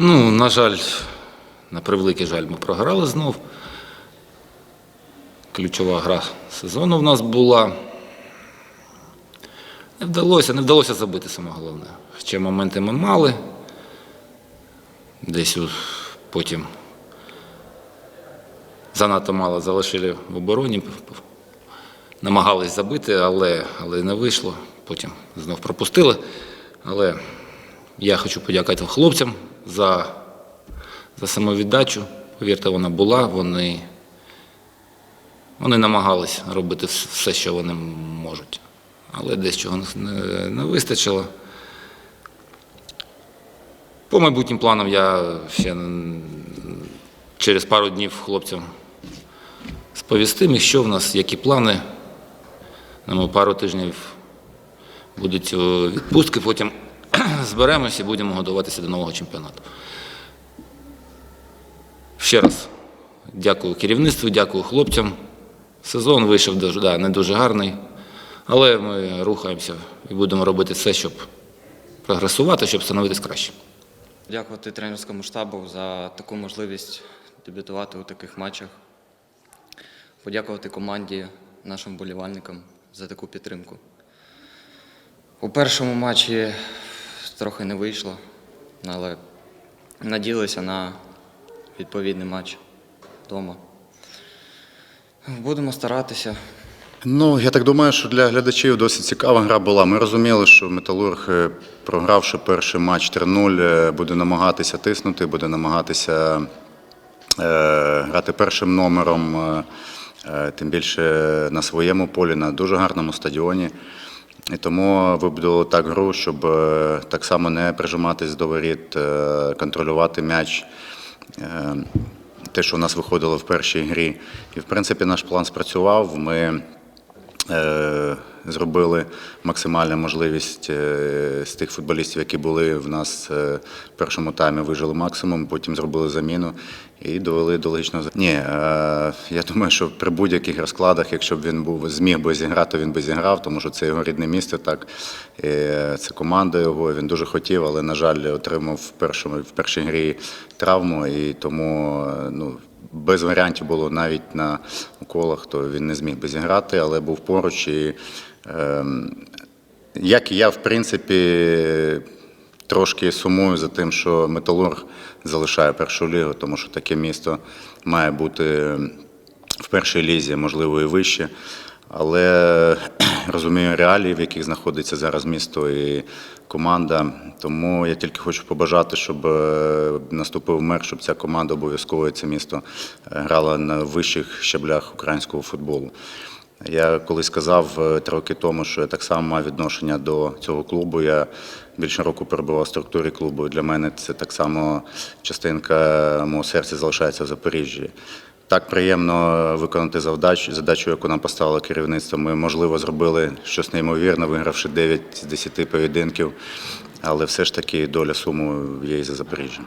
На жаль, на превеликий жаль, ми програли знов. Ключова гра сезону в нас була. Не вдалося, не вдалося забити саме головне. Хоча моменти ми мали. Десь потім занадто мало залишили в обороні. Намагались забити, але, але не вийшло. Потім знов пропустили. Але я хочу подякувати хлопцям за, за самовіддачу. Повірте, вона була. Вони, вони намагались робити все, що вони можуть. Але десь чого не, не вистачило. По майбутнім планам я ще через пару днів хлопцям сповістим, що в нас, які плани. Нам пару тижнів будуть відпустки, потім зберемося і будемо готуватися до нового чемпіонату. Ще раз дякую керівництву, дякую хлопцям. Сезон вийшов дуже, да, не дуже гарний, але ми рухаємося і будемо робити все, щоб прогресувати, щоб становитись краще. Дякувати тренерському штабу за таку можливість дебютувати у таких матчах. Подякувати команді, нашим болівальникам за таку підтримку. У першому матчі трохи не вийшло, але надіялися на відповідний матч вдома. Будемо старатися. Ну, я так думаю, що для глядачів досить цікава гра була. Ми розуміли, що Металург, е, програвши перший матч 3-0, е, буде намагатися тиснути, буде намагатися е, грати першим номером, е, е, тим більше на своєму полі, на дуже гарному стадіоні. І тому вибудували так гру, щоб е, так само не прижиматись до воріт, е, контролювати м'яч. Е, Те, що у нас виходило в першій грі. І, в принципі, наш план спрацював. Ми зробили максимальну можливість е, з тих футболістів, які були в нас е, в першому таймі, вижили максимум, потім зробили заміну і довели до логічного Ні, е, я думаю, що при будь-яких розкладах, якщо б він був зміг би зіграти, він би зіграв, тому що це його рідне місто, так е, це команда його. Він дуже хотів, але на жаль, отримав в першому в першій грі травму, і тому ну. Без варіантів було навіть на уколах, то він не зміг би зіграти, але був поруч. І, ем, як і я, в принципі, трошки сумую за тим, що Металург залишає першу лігу, тому що таке місто має бути в першій лізі, можливо, і вище. Але розумію реалії, в яких знаходиться зараз місто і команда. Тому я тільки хочу побажати, щоб е, наступив мир, щоб ця команда обов'язково це місто е, грала на вищих щаблях українського футболу. Я колись сказав е, три роки тому, що я так само маю відношення до цього клубу. Я більше року перебував в структурі клубу. Для мене це так само частинка мого серця залишається в Запоріжжі. Так приємно виконати завдачу, задачу, яку нам поставило керівництво. Ми, можливо, зробили щось неймовірне, вигравши 9 з 10 поєдинків, але все ж таки доля суму є і за Запоріжжям.